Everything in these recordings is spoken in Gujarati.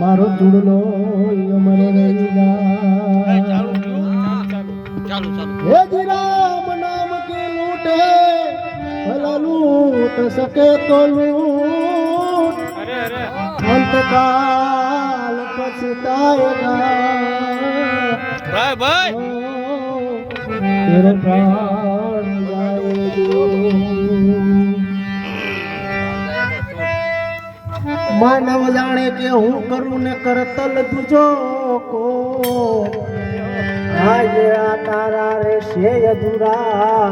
મારો ચૂડલો અમર રહી જા. હે રામ નામ કે લૂટે ભલા લૂટ સકે તો લૂટ. અંતકાલ પછતાएगा ભાઈ ભાઈ. તેરો પ્રાણ માનવ જાણે કે હું કરું ને કરતલ તુજો કો આ તારા રે છે અધુરા,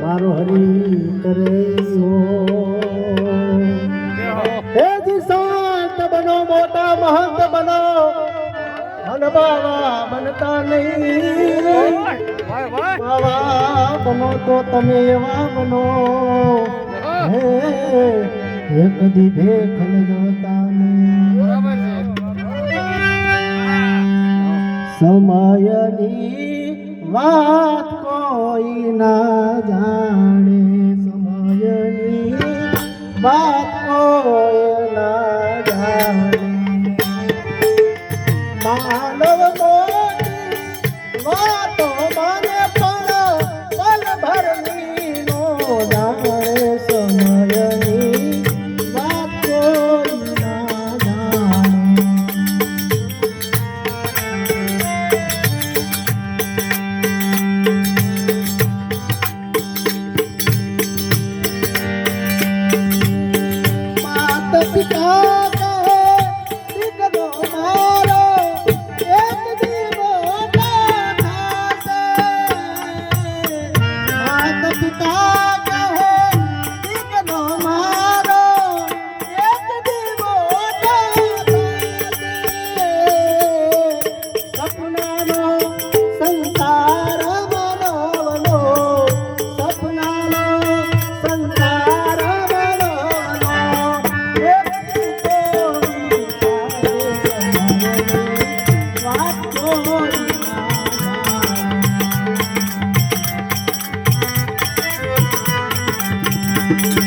મારો હરી કરે હે જી શાંત બનો, મોટા મહંત બનો બાવા બનતા નહીં. બાવા બનો તો તમે એવા બનો. હે, એક દી દેખ જોતા સમયની વાત કોઈ ના જાણે. સમયની વાત માનવ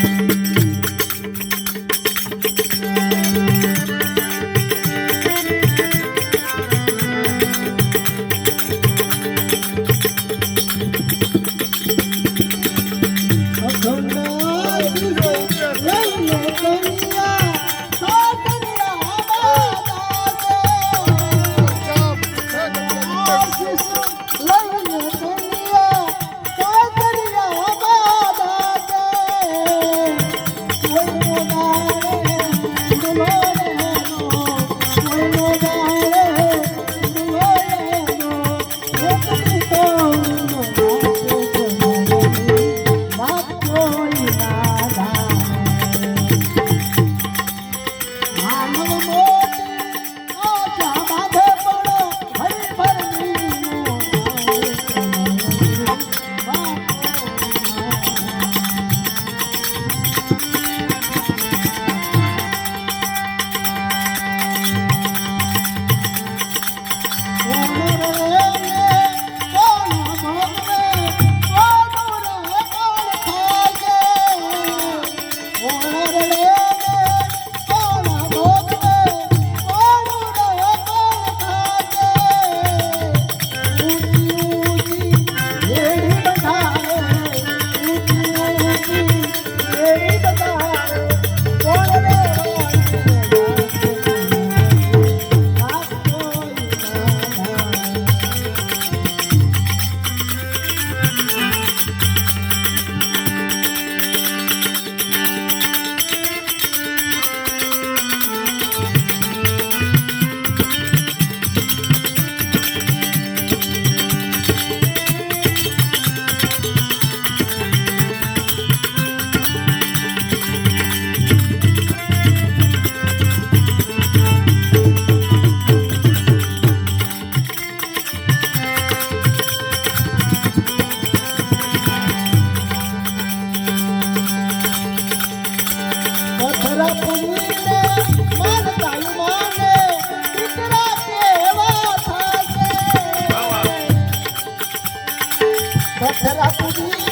Oh,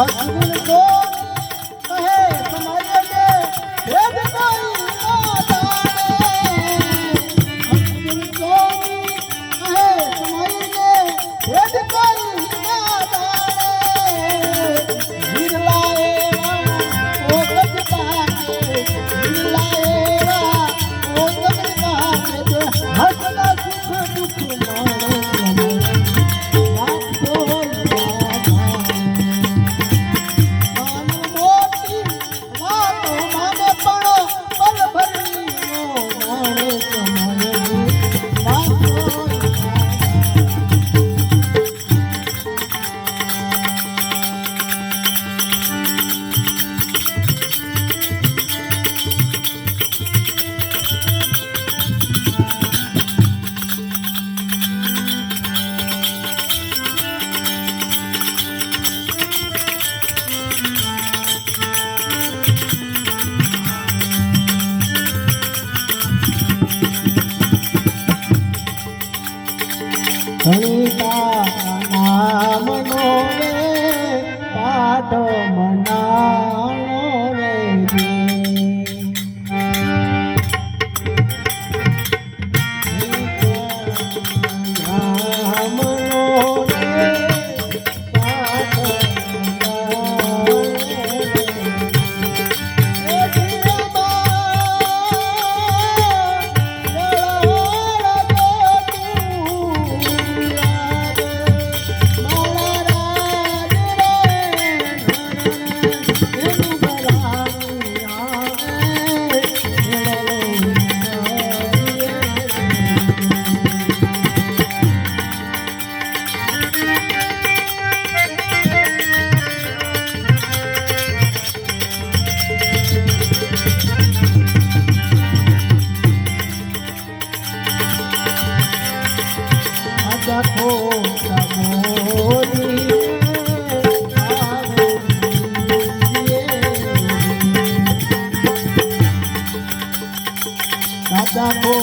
안, 안 보는 거. હરિતા નામનો રે પાઠ મના দেখো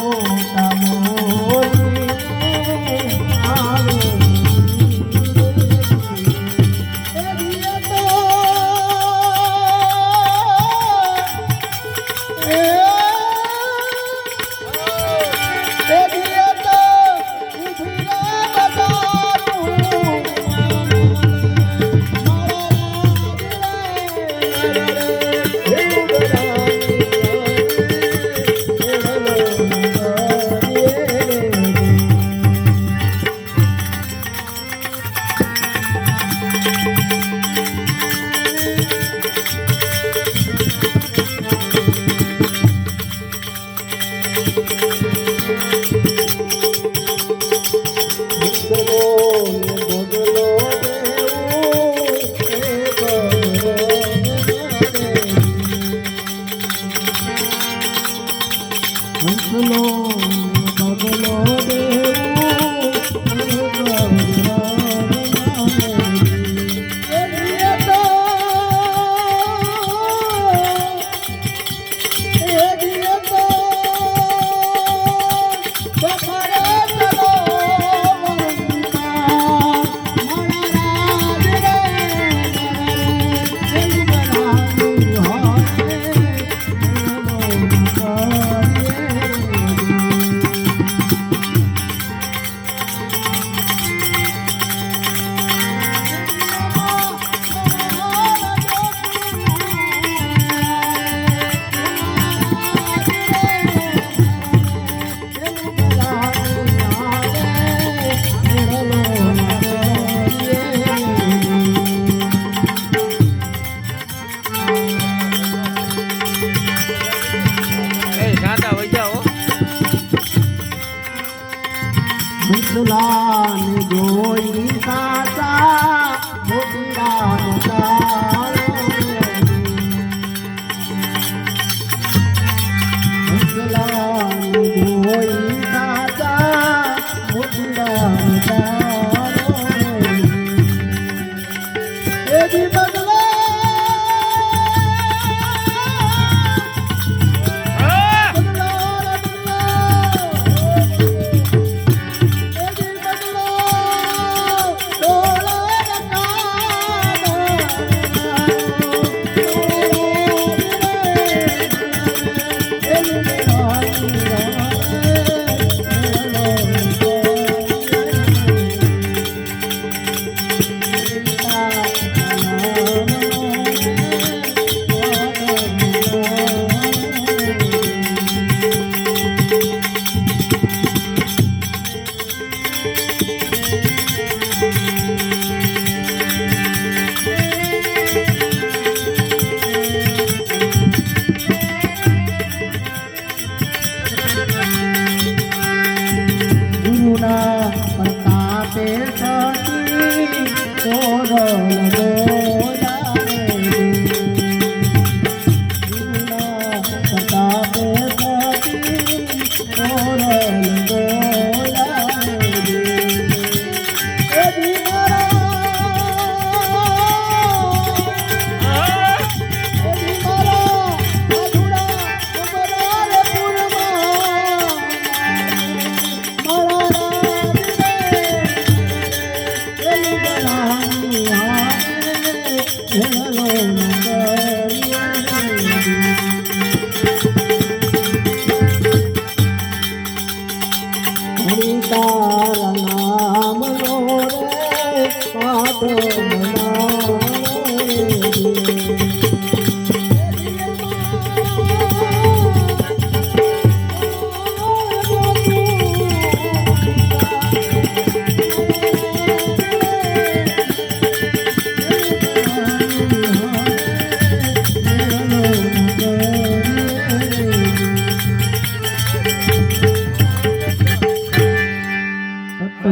everybody.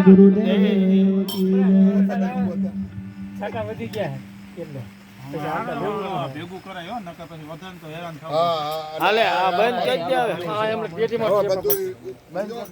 ગુરુદેવ કી જય. છાટા વધી ગયા એટલે. ભેગું કરાય હો નકર પછી વધારે તો હેરાન થવું હા હા હાલે આ બંધ કરી દે હવે. આ એમને પેટીમાં બધું